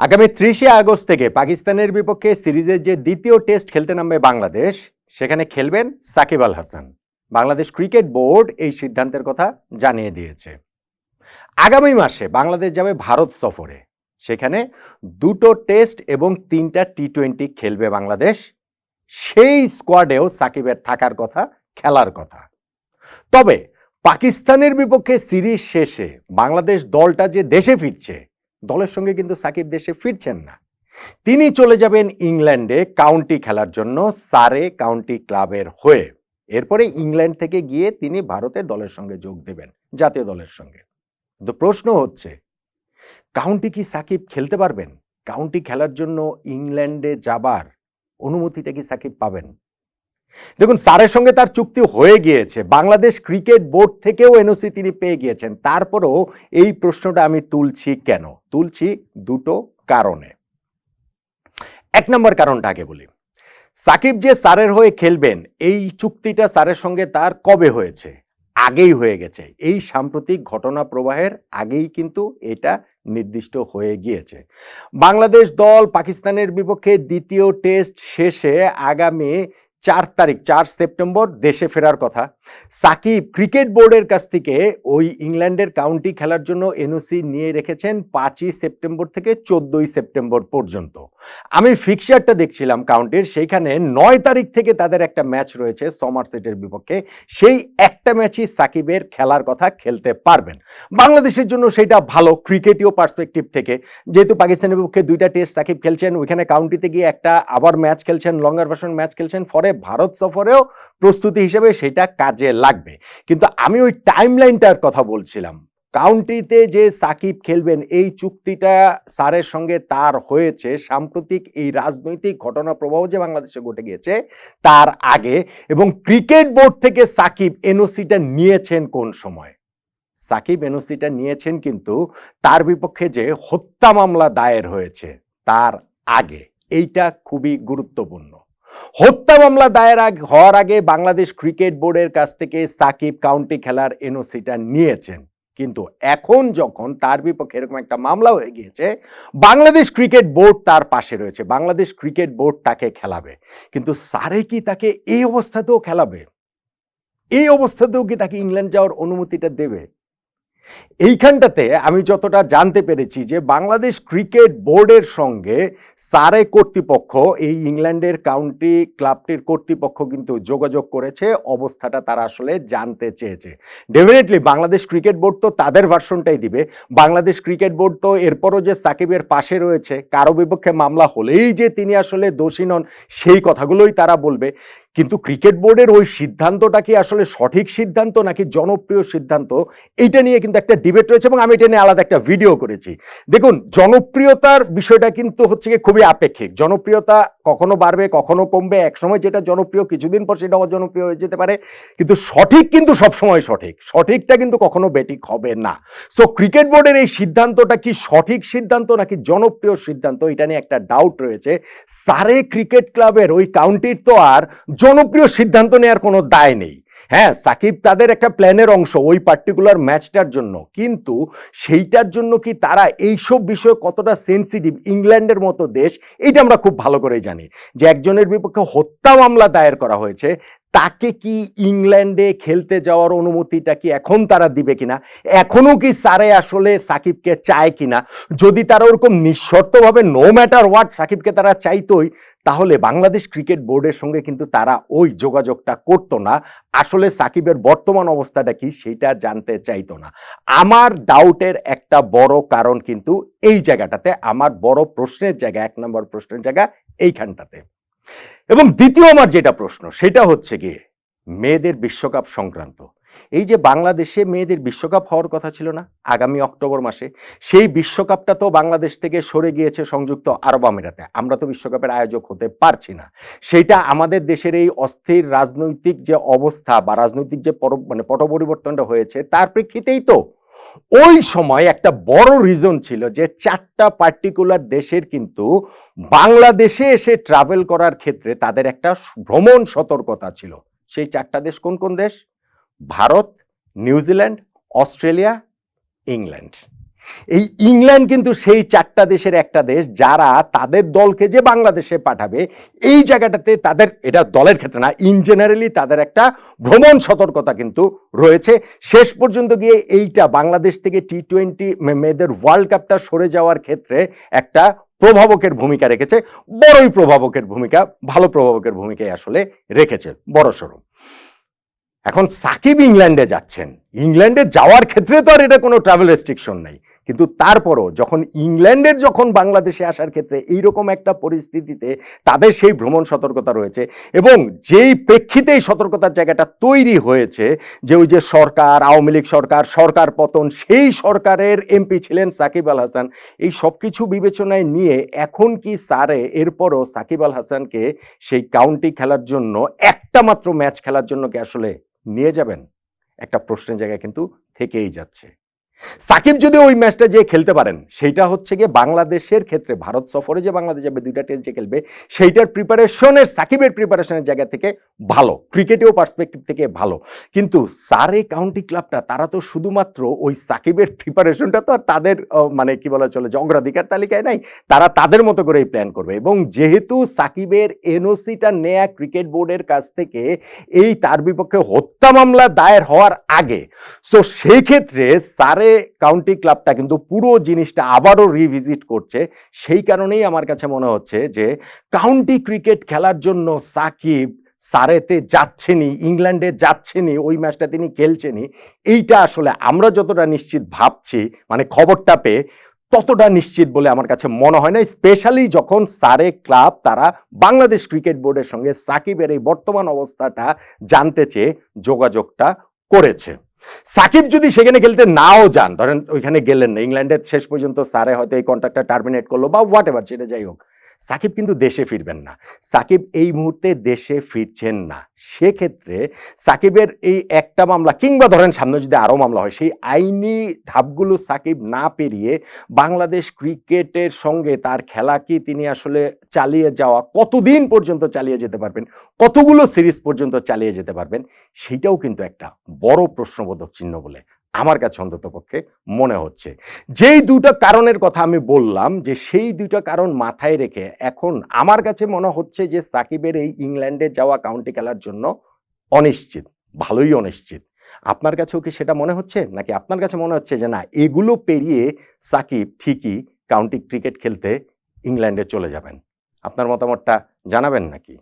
আগামী ত্রিশে আগস্ট থেকে পাকিস্তানের বিপক্ষে সিরিজের যে দ্বিতীয় টেস্ট খেলতে নামবে বাংলাদেশ, সেখানে খেলবেন সাকিব আল হাসান। বাংলাদেশ ক্রিকেট বোর্ড এই সিদ্ধান্তের কথা জানিয়ে দিয়েছে। আগামী মাসে বাংলাদেশ যাবে ভারত সফরে। সেখানে দুটো টেস্ট এবং তিনটা টি টোয়েন্টি খেলবে বাংলাদেশ। সেই স্কোয়াডেও সাকিবের থাকার কথা, খেলার কথা। তবে পাকিস্তানের বিপক্ষে সিরিজ শেষে বাংলাদেশ দলটা যে দেশে ফিরছে দলের সঙ্গে কিন্তু সাকিব দেশে ফিরছেন না। তিনি চলে যাবেন ইংল্যান্ডে কাউন্টি খেলার জন্য সারে কাউন্টি ক্লাবের হয়ে। এরপরে ইংল্যান্ড থেকে গিয়ে তিনি ভারতের দলের সঙ্গে যোগ দেবেন, জাতীয় দলের সঙ্গে। কিন্তু প্রশ্ন হচ্ছে, কাউন্টি কি সাকিব খেলতে পারবেন? কাউন্টি খেলার জন্য ইংল্যান্ডে যাবার অনুমতিটা কি সাকিব পাবেন? দেখুন, স্যারের সঙ্গে তার চুক্তি হয়ে গিয়েছে। বাংলাদেশ ক্রিকেট বোর্ড থেকেও এনওসি তিনি পেয়ে গিয়েছেন। তারপরেও এই প্রশ্নটা আমি তুলছি কেন? তুলছি দুটো কারণে। এক নম্বর কারণটা আগে বলি। সাকিব যে স্যারের হয়ে খেলবেন, এই চুক্তিটা স্যারের সঙ্গে তার কবে হয়েছে? আগেই হয়ে গেছে। এই সাম্প্রতিক ঘটনা প্রবাহের আগেই কিন্তু এটা নির্দিষ্ট হয়ে গিয়েছে। বাংলাদেশ দল পাকিস্তানের বিপক্ষে দ্বিতীয় টেস্ট শেষে আগামী চার তারিখ, চার সেপ্টেম্বর দেশে ফেরার কথা। সাকিব ক্রিকেট বোর্ডের কাছ থেকে ওই ইংল্যান্ডের কাউন্টি খেলার জন্য এনওসি নিয়ে রেখেছেন পাঁচই সেপ্টেম্বর থেকে চোদ্দই সেপ্টেম্বর পর্যন্ত। আমি ফিক্সারটা দেখছিলাম কাউন্টির, সেইখানে নয় তারিখ থেকে তাদের একটা ম্যাচ রয়েছে সমারসেটের বিপক্ষে। সেই একটা ম্যাচই সাকিবের খেলার কথা খেলতে পারবেন। বাংলাদেশের জন্য সেটা ভালো ক্রিকেটীয় পার্সপেক্টিভ থেকে। যেহেতু পাকিস্তানের বিপক্ষে দুইটা টেস্ট সাকিব খেলছেন, ওইখানে কাউন্টিতে গিয়ে একটা আবার ম্যাচ খেলছেন লঙ্গার ভার্সন ম্যাচ খেলছেন ফলে ভারত সফরেও প্রস্তুতি হিসেবে সেটা কাজে লাগবে। কিন্তু আমি ওই টাইম লাইনটার কথা বলছিলাম। কাউন্টিতে যে সাকিব খেলবেন, এই চুক্তিটা স্যারের সঙ্গে তার হয়েছে। সাম্প্রতিক এই রাজনৈতিক ঘটনা প্রবাহ যে বাংলাদেশে ঘটে গিয়েছে, তার আগে। এবং ক্রিকেট বোর্ড থেকে সাকিব এনওসিটা নিয়েছেন কোন সময়? সাকিব এনওসিটা নিয়েছেন কিন্তু তার বিপক্ষে যে হত্যা মামলা দায়ের হয়েছে, তার আগে। এইটা খুবই গুরুত্বপূর্ণ। হত্যা মামলা দায়ের হওয়ার আগে বাংলাদেশ ক্রিকেট বোর্ডের কাছ থেকে সাকিব কাউন্টি খেলার এনওসিটা নিয়েছেন। কিন্তু এখন যখন তার বিপক্ষে এরকম একটা মামলা হয়ে গিয়েছে, বাংলাদেশ ক্রিকেট বোর্ড তার পাশে রয়েছে। বাংলাদেশ ক্রিকেট বোর্ড তাকে খেলাবে। কিন্তু সারে কি তাকে এই অবস্থাতেও খেলাবে? এই অবস্থাতেও কি তাকে ইংল্যান্ড যাওয়ার অনুমতিটা দেবে? এইখানটাতে আমি যতটা জানতে পেরেছি যে বাংলাদেশ ক্রিকেট বোর্ডের সঙ্গে সারে কর্তৃপক্ষ, এই ইংল্যান্ডের কাউন্টি ক্লাবটির কর্তৃপক্ষ কিন্তু যোগাযোগ করেছে, অবস্থাটা তারা আসলে জানতে চেয়েছে। ডেফিনেটলি বাংলাদেশ ক্রিকেট বোর্ড তো তাদের ভার্সনটাই দিবে। বাংলাদেশ ক্রিকেট বোর্ড তো এরপরও যে সাকিবের পাশে রয়েছে কারও বিপক্ষে মামলা হলেই যে তিনি আসলে দোষী নন, সেই কথাগুলোই তারা বলবে। কিন্তু ক্রিকেট বোর্ডের ওই সিদ্ধান্তটা কি আসলে সঠিক সিদ্ধান্ত নাকি জনপ্রিয় সিদ্ধান্ত? এইটা নিয়ে কিন্তু একটা ডিবেট রয়েছে এবং আমি এটা নিয়ে আলাদা একটা ভিডিও করেছি। দেখুন, জনপ্রিয়তার বিষয়টা কিন্তু হচ্ছে গিয়ে খুবই আপেক্ষিক। জনপ্রিয়তা কখনো বাড়বে, কখনো কমবে। একসময় যেটা জনপ্রিয়, কিছুদিন পর সেটা অজনপ্রিয় হয়ে যেতে পারে। কিন্তু সঠিক কিন্তু সবসময় সঠিক। সঠিকটা কিন্তু কখনো বেঠিক হবে না। সো ক্রিকেট বোর্ডের এই সিদ্ধান্তটা কি সঠিক সিদ্ধান্ত নাকি জনপ্রিয় সিদ্ধান্ত? এটা নিয়ে একটা ডাউট রয়েছে। সারে ক্রিকেট ক্লাবের ওই কাউন্টির তো আর জনপ্রিয় সিদ্ধান্ত নেওয়ার কোনো দায় নেই। হ্যাঁ সাকিব তাদের একটা প্ল্যানের অংশ ওই পার্টিকুলার ম্যাচটার জন্য। কিন্তু সেইটার জন্য কি তারা এইসব বিষয়ে কতটা সেন্সিটিভ ইংল্যান্ডের মতো দেশ এটা আমরা খুব ভালো করেই জানি। যে একজনের বিপক্ষে হত্যা মামলা দায়ের করা হয়েছে, তাকে কি ইংল্যান্ডে খেলতে যাওয়ার অনুমতিটা কি এখন তারা দিবে কিনা? এখনও কি সারে আসলে সাকিবকে চায় কিনা? যদি তারা ওরকম নিঃশর্তভাবে নো ম্যাটার হোয়াট সাকিবকে তারা চাইতোই তাহলে বাংলাদেশ ক্রিকেট বোর্ডের সঙ্গে কিন্তু তারা ওই যোগাযোগটা করতো না। আসলে সাকিবের বর্তমান অবস্থাটা কি সেটা জানতে চাইতো না। আমার ডাউটের একটা বড় কারণ কিন্তু এই জায়গাটাতে, আমার বড় প্রশ্নের জায়গা, এক নম্বর প্রশ্নের জায়গা এইখানটাতে। এবং দ্বিতীয় আমার যেটা প্রশ্ন সেটা হচ্ছে গিয়ে মেয়েদের বিশ্বকাপ সংক্রান্ত। এই যে বাংলাদেশে মেয়েদের বিশ্বকাপ হওয়ার কথা ছিল না, আগামী অক্টোবর মাসে, সেই বিশ্বকাপটা তো বাংলাদেশ থেকে সরে গিয়েছে সংযুক্ত আরব আমিরাতে। আমরা তো বিশ্বকাপের আয়োজক হতে পারছি না। সেইটা আমাদের দেশের এই অস্থির রাজনৈতিক যে অবস্থা বা রাজনৈতিক যে মানে পট পরিবর্তনটা হয়েছে, তার প্রেক্ষিতেই তো ওই সময় একটা বড় রিজন ছিল যে চারটা পার্টিকুলার দেশের কিন্তু বাংলাদেশে এসে ট্রাভেল করার ক্ষেত্রে তাদের একটা ভ্রমণ সতর্কতা ছিল। সেই চারটা দেশ কোন কোন দেশ? Bharat New Zealand Australia, England. এই ইংল্যান্ড কিন্তু সেই চারটা দেশের একটা দেশ যারা তাদের দলকে যে বাংলাদেশে পাঠাবে, এই জায়গাটাতে তাদের, এটা দলের ক্ষেত্রে না ইন জেনারেলি তাদের একটা ভ্রমণ সতর্কতা কিন্তু রয়েছে। শেষ পর্যন্ত গিয়ে এইটা বাংলাদেশ থেকে টি টোয়েন্টি মেয়েদের ওয়ার্ল্ড কাপটা সরে যাওয়ার ক্ষেত্রে একটা প্রভাবকের ভূমিকা রেখেছে, বড়ই প্রভাবকের ভূমিকা, ভালো প্রভাবকের ভূমিকায় আসলে রেখেছে, বড় বড়সড় এখন সাকিব ইংল্যান্ডে যাচ্ছেন, ইংল্যান্ডে যাওয়ার ক্ষেত্রে তো আর এটা কোনো ট্রাভেল রেস্ট্রিকশন নাই। কিন্তু তারপরও যখন ইংল্যান্ডের যখন বাংলাদেশে আসার ক্ষেত্রে এইরকম একটা পরিস্থিতিতে তাদের সেই ভ্রমণ সতর্কতা রয়েছে এবং যেই প্রেক্ষিতে এই সতর্কতার জায়গাটা তৈরি হয়েছে যে ওই যে সরকার, আওয়ামী লীগ সরকার সরকার পতন, সেই সরকারের এমপি ছিলেন সাকিব আল হাসান। এই সব কিছু বিবেচনায় নিয়ে এখন কি স্যারে এরপরও সাকিব আল হাসানকে সেই কাউন্টি খেলার জন্য একটা মাত্র ম্যাচ খেলার জন্য কি আসলে নিয়ে যাবেন? একটা প্রশ্নের জায়গায় কিন্তু থেকেই যাচ্ছে। সাকিব যদি ওই ম্যাচটা যে খেলতে পারেন, সেইটা হচ্ছে গিয়ে বাংলাদেশের ক্ষেত্রে ভারত সফরে যে বাংলাদেশ যাবে, দুইটা টেস্ট যে খেলবে, সেইটার প্রিপারেশনের সাকিবের প্রিপারেশনের জায়গা থেকে ভালো, ক্রিকেটেও পার্সপেক্টিভ থেকে ভালো। কিন্তু সারে কাউন্টি ক্লাবটা তারা তো শুধুমাত্র ওই সাকিবের প্রিপারেশনটা তো আর তাদের মানে কি বলা চলে, যে অগ্রাধিকার তালিকায় নাই, তারা তাদের মতো করেই প্ল্যান করবে। এবং যেহেতু সাকিবের এনওসিটা নেয়া ক্রিকেট বোর্ডের কাছ থেকে এই তার বিপক্ষে হত্যা মামলা দায়ের হওয়ার আগে সো সেই ক্ষেত্রে সারে কাউন্টি ক্লাবটা কিন্তু পুরো জিনিসটা আবারও রিভিজিট করছে। সেই কারণেই আমার কাছে মনে হচ্ছে যে কাউন্টি ক্রিকেট খেলার জন্য সাকিব সারেতে যাচ্ছেনি, ইংল্যান্ডে যাচ্ছেনি, ওই ম্যাচটা তিনি খেলছেনই। এইটা আসলে আমরা যতটা নিশ্চিত ভাবছি মানে খবরটা পেয়ে ততটা নিশ্চিত বলে আমার কাছে মনে হয় না স্পেশালি যখন সারে ক্লাব তারা বাংলাদেশ ক্রিকেট বোর্ডের সঙ্গে সাকিবের এই বর্তমান অবস্থাটা জানতে চেয়ে যোগাযোগটা করেছে। সাকিব যদি সেখানে খেলতে নাও যান, ধরেন ওইখানে গেলেন না ইংল্যান্ডের শেষ পর্যন্ত স্যারে হয়তো এই কন্ট্রাক্টটা টার্মিনেট করল বা হোয়াট এভার সেটা যাই হোক সাকিব কিন্তু দেশে ফিরবেন না। সাকিব এই মুহূর্তে দেশে ফিরছেন না। সেক্ষেত্রে সাকিবের এই একটা মামলা কিংবা ধরেন সামনে যদি আরও মামলা হয়, সেই আইনি ধাপগুলো সাকিব না পেরিয়ে বাংলাদেশ ক্রিকেটের সঙ্গে তার খেলা কি তিনি আসলে চালিয়ে যাওয়া, কতদিন পর্যন্ত চালিয়ে যেতে পারবেন, কতগুলো সিরিজ পর্যন্ত চালিয়ে যেতে পারবেন, সেটাও কিন্তু একটা বড় প্রশ্নবোধক চিহ্ন বলে আমার কাছে অন্তত পক্ষে মনে হচ্ছে। যেই দুটো কারণের কথা আমি বললাম, যে সেই দুটো কারণ মাথায় রেখে এখন আমার কাছে মনে হচ্ছে যে সাকিবের এই ইংল্যান্ডে যাওয়া কাউন্টি খেলার জন্য অনিশ্চিত, ভালোই অনিশ্চিত। আপনার কাছেও কি সেটা মনে হচ্ছে? নাকি আপনার কাছে মনে হচ্ছে যে না, এগুলো পেরিয়ে সাকিব ঠিকই কাউন্টি ক্রিকেট খেলতে ইংল্যান্ডে চলে যাবেন? আপনার মতামতটা জানাবেন নাকি?